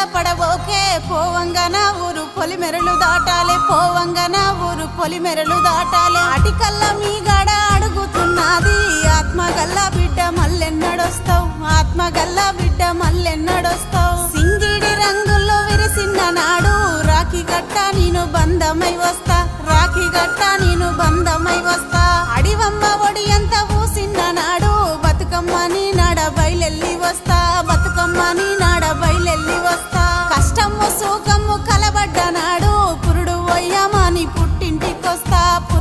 బాధపడబోకే పోవంగన ఊరు పొలిమెరలు దాటాలే పోవంగన ఊరు పొలిమెరలు దాటాలే. అటికల్ల మీ గడ అడుగుతున్నది ఆత్మగల్ల బిడ్డ మల్లెన్నడొస్తావు ఆత్మగల్ల బిడ్డ మల్లెన్నడొస్తావు. సింగిడి రంగుల్లో విరిసిన్న నాడు రాఖీ గట్ట నేను బంధమై వస్తా రాఖీ గట్ట నేను బంధ gostar por